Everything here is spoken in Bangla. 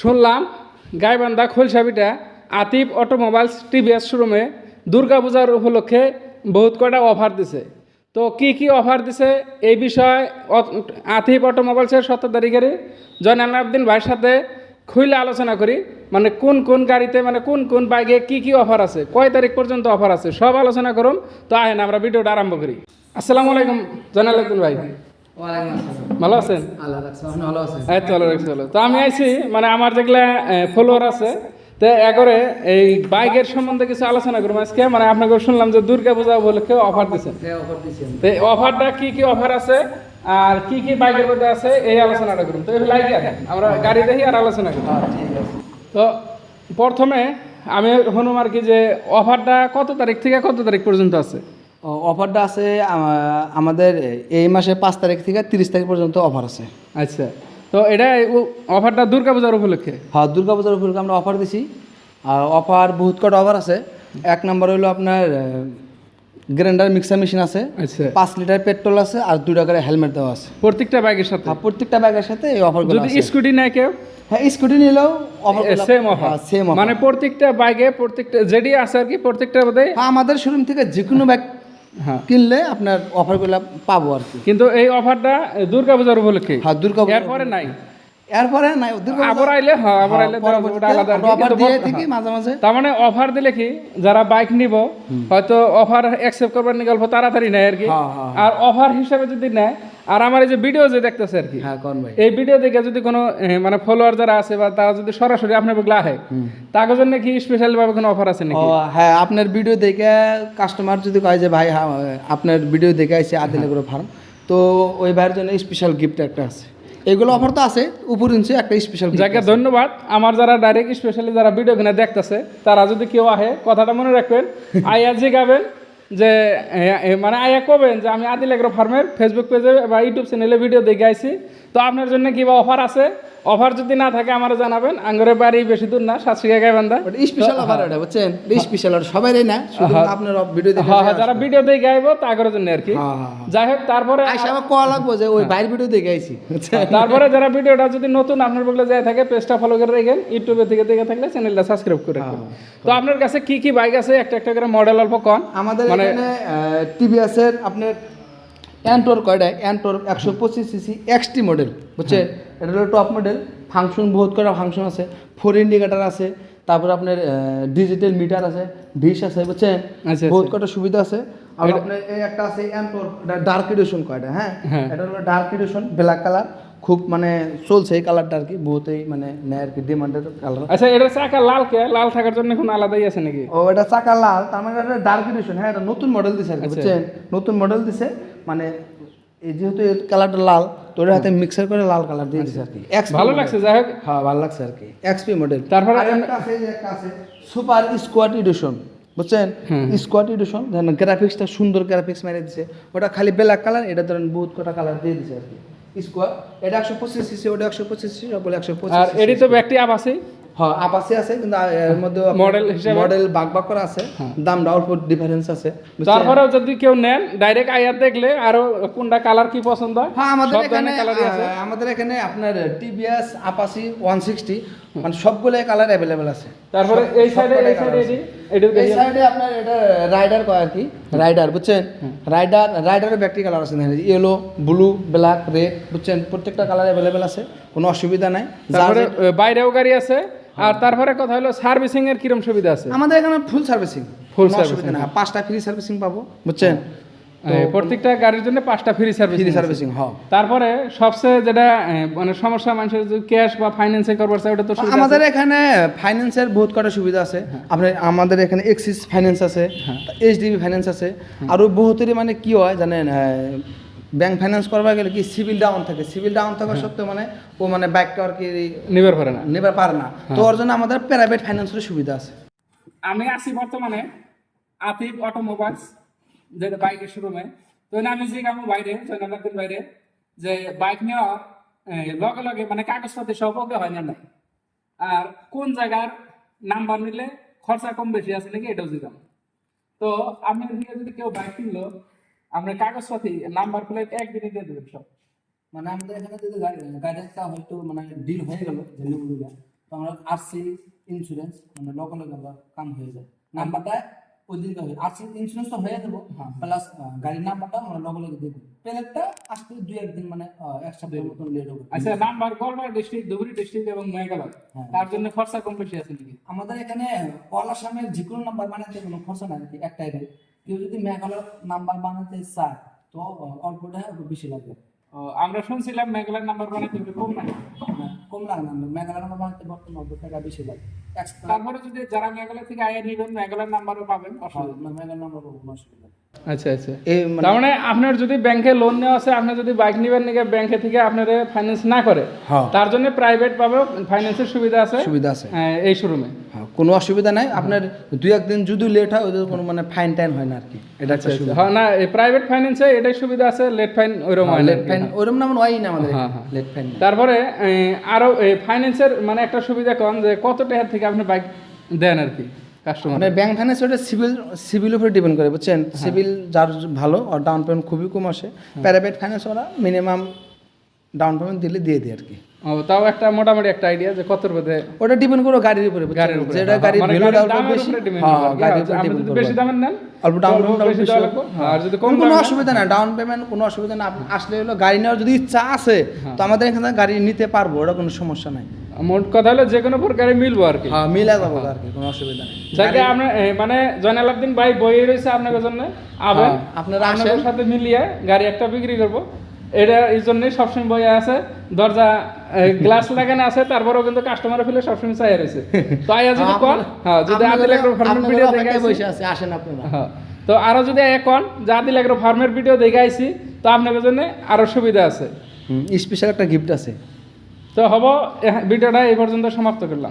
শুনলাম, গাইবান্ধা খোলসাবিটা আতিফ অটোমোবাইলস টিভিএস শোরুমে দুর্গাপূজার উপলক্ষে বহুত কটা অফার দিছে। তো কি কি অফার দিছে এই বিষয়ে আতিফ অটোমোবাইলসের তারিখের জয়নাল আবদিন ভাইয়ের সাথে খুলে আলোচনা করি মানে কোন কোন গাড়িতে মানে কোন কোন বাইকে কি কি অফার আছে, কয় তারিখ পর্যন্ত অফার আছে, সব আলোচনা করুন, তো আহেন আমরা ভিডিওটা আরম্ভ করি। আসসালামু আলাইকুম জয়নাল আবদিন ভাই। ভালো আছেন? আল্লাহ রাখছে আপনি ভালো আছেন। এই তো ভালো রাখছি ভালো। তো আমি আইছি মানে আমার যেগুলা ফলোয়ার আছে তো একরে এই বাইকের সম্বন্ধে কিছু আলোচনা করব। আজকে মানে আপনাকে শুনলাম যে দুর্গা পূজা উপলক্ষে অফার দিচ্ছেন অফার দিয়েছেন তো এই অফারটা কি কি অফার আছে আর কি কি বাইকের মধ্যে আছে এই আলোচনাটা করুন। তো আমরা গাড়ি দেখি আর আলোচনা করি। আছে। তো প্রথমে আমি শুনুম আর কি যে অফারটা কত তারিখ থেকে কত তারিখ পর্যন্ত আছে? অফারটা আছে আমাদের এই মাসে পাঁচ তারিখ থেকে তিরিশ তারিখ পর্যন্ত অফার আছে। আচ্ছা তো এটা অফারটা দুর্গা পূজার উপলক্ষে? হ্যাঁ দুর্গা পূজার উপলক্ষে আমরা অফার দিছি। আর অফার বহুত কটা অফার আছে। এক নম্বর হলো আপনার গ্রাইন্ডার মিক্সার মেশিন আছে। আচ্ছা। পাঁচ লিটার পেট্রোল আছে আর দুটা করে হেলমেট দেওয়া আছে। প্রত্যেকটা বাইকের সাথে? আর প্রত্যেকটা ব্যাগের সাথে এই অফারগুলো যদি স্কুটি নেয় কেউ? হ্যাঁ স্কুটি নিলেও offer same offer same offer মানে প্রত্যেকটা বাইকে প্রত্যেকটা যেটি আছে আর কি প্রত্যেকটার মধ্যে হ্যাঁ আমাদের শোরুম থেকে যে কোনো ব্যাগ হ্যাঁ কিনলে আপনার অফারগুলো পাবো আর কি। কিন্তু এই অফারটা দুর্গা পূজার উপলক্ষে? হ্যাঁ দুর্গা এরপরে নাই? এরপরে নাই দুর্গা আবার আইলে হ্যাঁ আবার হ্যাঁ, আইলে আলাদা। অফার দিয়ে থাকি হ্যাঁ। মাঝে মাঝে। তার মানে অফার দিলে কি যারা বাইক নিব হয়তো অফার অ্যাকসেপ্ট করবার গল্প তাড়াতাড়ি নেয় আর কি। হ্যাঁ, হ্যাঁ, আর অফার হিসাবে যদি নেয় আর আমার এই যে ভিডিও যে দেখতেছে আর কি হ্যাঁ এই ভিডিও দেখে যদি কোনো মানে ফলোয়ার যারা আছে বা তারা যদি সরাসরি আপনার বগলা আহে তার জন্য কি স্পেশাল ভাবে কোনো অফার আছে নাকি? হ্যাঁ আপনার ভিডিও দেখে কাস্টমার যদি কয় যে ভাই হ্যাঁ আপনার ভিডিও দেখে আইছে আদিনগর ফার্ম তো ওই ভাইয়ের জন্য স্পেশাল গিফট একটা আছে। এগুলো অফার তো আছে উপর ইঞ্চি একটা স্পেশাল যাকে ধন্যবাদ আমার যারা ডাইরেক্ট স্পেশালি যারা ভিডিও কিনে দেখতেছে তারা যদি কেউ আহে কথাটা মনে রাখবেন আইয়া জিগাবেন যে মানে আয়া কবেন যে আমি আদিল এগ্রো ফার্মের ফেসবুক পেজে বা ইউটিউব চ্যানেলে ভিডিও দেখে আইছি। তো আপনার জন্য কি বা অফার আছে? অফার যদি না থাকে আমার জানাবেন আঙ্গরের বাড়ি বেশি দূর না সাতশিকা গাইবান্ধা স্পেশাল অফার এটা বুঝছেন? স্পেশাল সবাই না শুধু আপনার ভিডিও দেখে হ্যাঁ হ্যাঁ যারা ভিডিও দেখে আইব তাগর জন্য আর কি। হ্যাঁ হ্যাঁ হ্যাঁ। যাই হোক তারপরে আইসা আমার কল লাগবো যে ওই ভাইয়ের ভিডিও দেখে আইছি তারপরে যারা ভিডিওটা যদি নতুন আপনার বগলে যায় থাকে পেজটা ফলো করে রাখেন ইউটিউবে থেকে দেখে থাকলে চ্যানেলটা সাবস্ক্রাইব করে রাখবেন। তো আপনার কাছে কি কি বাইক আছে? একটা একটা করে মডেল অল্প কন আমাদের মানে- এখানে টিভিএস এর আপনার অ্যান্টোর কয়টা? অ্যান্টোর একশো পঁচিশ সিসি এক্সটি মডেল বুঝছে? এটা হলো টপ মডেল ফাংশন বহুত কটা ফাংশন আছে? ফোর ইন্ডিকেটার আছে তারপর আপনার ডিজিটাল মিটার আছে ডিশ আছে বুঝছেন আচ্ছা, বহুত কটা সুবিধা আছে? আর আপনার এই একটা আছে অ্যান্টোর ডার্ক এডিশন কয়টা হ্যাঁ? হ্যাঁ। এটা হলো ডার্ক এডিশন ব্ল্যাক কালার খুব মানে চলছে এই কালারটা আর কি বহুতই মানে নেয় আর কি ডিমান্ডের কালার আচ্ছা এটা চাকা লাল কে? লাল থাকার জন্য এখন আলাদাই আছে নাকি? ও এটা চাকা লাল তার মানে এটা ডার্ক এডিশন হ্যাঁ এটা নতুন মডেল দিছে আর কি আচ্ছা। বুঝছেন? নতুন মডেল দিছে মানে এই যেহেতু এর কালারটা লাল তো ওর হাতে মিক্সার করে লাল কালার দিয়ে দিছে আর কি। XP ভালো লাগছে যাই হোক। হ্যাঁ ভালো লাগছে আর কি। এক্সপি মডেল তারপরে একটা আছে এই একটা আছে সুপার স্কোয়াড এডিশন বুঝছেন? স্কোয়াড এডিশন গ্রাফিক্সটা সুন্দর গ্রাফিক্স মেরে দিছে। ওটা খালি ব্ল্যাক কালার এটা ধরেন বহুত কটা কালার দিয়ে দিছে আর কি। স্কোয়াড এটা একশো পঁচিশ সিসি ওটা একশো পঁচিশ সিসি বলে একশো আর পঁচিশ তো ব্যাগটি আপ আছে। হ্যাঁ আপাসি আছে কিন্তু এর মধ্যে Model হিসেবে? মডেল বাগ বাগ করা আছে। দামটা অল্প ডিফারেন্স আছে তারপরেও যদি কেউ নেন ডাইরেক্ট আইয়ার দেখলে আরও কোনটা কালার কি পছন্দ হয়? হ্যাঁ আমাদের এখানে আমাদের আপনার টিভিএস আপাসি ওয়ান সিক্সটি মানে সবগুলো কালার অ্যাভেলেবেল আছে। তারপরে এই সাইডে এই সাইডে এডি এডি এই সাইডে আপনার এটা রাইডার কয় আর কি? রাইডার বুঝছেন? রাইডার রাইডারের ব্যাটারি কালার আছে ইয়েলো ব্লু ব্ল্যাক রেড বুঝছেন? প্রত্যেকটা কালার অ্যাভেলেবেল আছে কোনো অসুবিধা নাই। তারপরে বাইরেও গাড়ি আছে আর তারপরে কথা হলো সার্ভিসিং এর কিরম সুবিধা আছে? আমাদের এখানে ফুল সার্ভিসিং ফুল সার্ভিসিং না পাঁচটা ফ্রি সার্ভিসিং পাবো বুঝছেন? এই প্রত্যেকটা গাড়ির জন্য পাঁচটা ফ্রি সার্ভিস ফ্রি সার্ভিসিং হ্যাঁ। তারপরে সবচেয়ে যেটা মানে সমস্যা মানুষের যদি ক্যাশ বা ফাইন্যান্সে করবার চায় ওটা তো আমাদের এখানে ফাইন্যান্সের বহুত কটা সুবিধা আছে। আপনার আমাদের এখানে এক্সিস ফাইন্যান্স আছে এইচডিবি ফাইন্যান্স আছে। আরও বহুতেরই মানে কি হয় জানেন ব্যাংক ফাইন্যান্স করবার গেলে কি সিভিল ডাউন থাকে। সিভিল ডাউন থাকা সত্ত্বেও মানে ও মানে ব্যাংকটা আর কি নিবার পারে না। নেবার পারে না। তো ওর জন্য আমাদের প্রাইভেট ফাইন্যান্সের সুবিধা আছে। আমি আছি বর্তমানে আতিফ অটোমোবাইলস যেটা বাইকের শোরুমে তো আমি যে আমার বাইরে জয়নালাদের বাইরে যে বাইক নেওয়ার এই, লগে লগে মানে কাগজপত্র সব ওকে হয় না নাই আর কোন জায়গার নাম্বার নিলে খরচা কম বেশি আছে নাকি এটাও জিগাম তো আমি যদি কেউ বাইক কিনলো আপনার কাগজপাতি নাম্বার প্লেট একদিনে দিয়ে দেবেন সব। মানে আমাদের এখানে যদি গাড়ি গাড়ি হয়তো মানে ডিল হয়ে গেল তো আমরা আরসি ইন্স্যুরেন্স মানে লগে লগে কাম হয়ে যায়। নাম্বারটা ওই হবে ইন্স্যুরেন্স তো হয়ে দেবো প্লাস গাড়ির নাম্বারটা আমরা লগে লগে দেবো। প্লেটটা আসতে দুই একদিন মানে আহ, এক সপ্তাহের মতন লেট হবে। আচ্ছা নাম্বার ডিস্ট্রিক্ট ধুবড়ি ডিস্ট্রিক্ট এবং মেঘালয় হ্যাঁ। তার জন্য খরচা কম বেশি আছে নাকি? আমাদের এখানে অল আসামের যে কোনো নাম্বার বানাতে কোনো খরচা নাই আরকি, একটাই রেট কেউ যদি মেঘালয় নাম্বার বানাতে চায় তো আহ, অল্প টাকা বেশি লাগবে। আমরা শুনছিলাম মেঘালয় নাম্বার একটু কম না, কম লাগে না মেঘালয় নাম্বার বর্তমান টাকা বেশি লাগে তারপরে যদি যারা মেঘালয় থেকে আইয়ে নিবেন মেঘালয়ের নাম্বারও পাবেন অসুবিধা নেই। মেঘালয় নাম্বার কোনো অসুবিধা। আচ্ছা আচ্ছা। তার মানে আপনার যদি ব্যাংকে লোন নেওয়া আছে আপনি যদি বাইক নিবেন নাকি ব্যাংকে থেকে আপনার ফাইন্যান্স না করে হ্যাঁ। তার জন্য প্রাইভেট পাবে ফাইন্যান্সের সুবিধা আছে। সুবিধা আছে। হ্যাঁ, এই শোরুমে হ্যাঁ কোনো অসুবিধা নাই। আপনার দুই একদিন যদি লেট হয় ওদের কোনো মানে ফাইন টাইন হয় না আর কি। এটা একটা সুবিধা। হ্যাঁ না প্রাইভেট ফাইন্যান্সে এটাই সুবিধা আছে লেট ফাইন ওইরকম হয় লেট ফাইন ওরম নাম হয়। না আমাদের। লেট ফাইন তারপরে আরও ফাইন্যান্সের মানে একটা সুবিধা কম যে কত টাকার থেকে আপনি বাইক দেন আর কি? কাস্টমার মানে ব্যাংক ফাইন্যান্স ওটা সিভিল সিভিল উপরে ডিপেন্ড করে বুঝছেন? সিভিল যার ভালো আর ডাউন পেমেন্ট খুবই কম আসে। প্রাইভেট ফাইন্যান্স ওরা মিনিমাম ডাউন পেমেন্ট দিলে দিয়ে দেয় আর কি। ও তাও একটা মোটামুটি একটা আইডিয়া যে ওটা ডিপেন্ড করে গাড়ির উপরে গাড়ির উপরে যেটা হ্যাঁ, গাড়ির মানে গাড়ির অল্প দামের বেশি। হ্যাঁ গাড়ির উপরে ডিপেন্ড করবে বেশি দামের নেন অল্প ডাউন পেমেন্ট বেশি দেওয়া লাগবে। আর যদি কম কোনো অসুবিধা না ডাউন পেমেন্ট কোনো অসুবিধা না আপনি আসলে হলো গাড়ি নেওয়ার যদি ইচ্ছা আছে তো আমাদের এখানে গাড়ি নিতে পারব ওটা কোনো সমস্যা নাই। মোট কথা হলো যে কোনো প্রকারে মিলবো আর কি। হ্যাঁ মিলা যাব আর কি কোনো অসুবিধা নেই। যাকে আমরা মানে জয়নাল আবদিন ভাই রয়েছে আপনার জন্য। হ্যাঁ, আপনারা আপনাদের সাথে মিলিয়ে গাড়ি একটা বিক্রি করব। এটা এই জন্যই সবসময় আছে। দরজা গ্লাস লাগানো আছে তারপরেও কিন্তু কাস্টমার ফিলে সবসময় চাই রয়েছে। তো আয়া যদি কন হ্যাঁ যদি আদিল এগ্রো ফার্মের ভিডিও দেখে বসে আছে আসেন আপনারা। হ্যাঁ তো আরও যদি এখন যে আদিল এগ্রো ফার্মের ভিডিও দেখে আইছি তো আপনাদের জন্য আরও সুবিধা আছে। স্পেশাল একটা গিফট আছে। তো হব ভিডিওটা এই পর্যন্ত সমাপ্ত করলাম।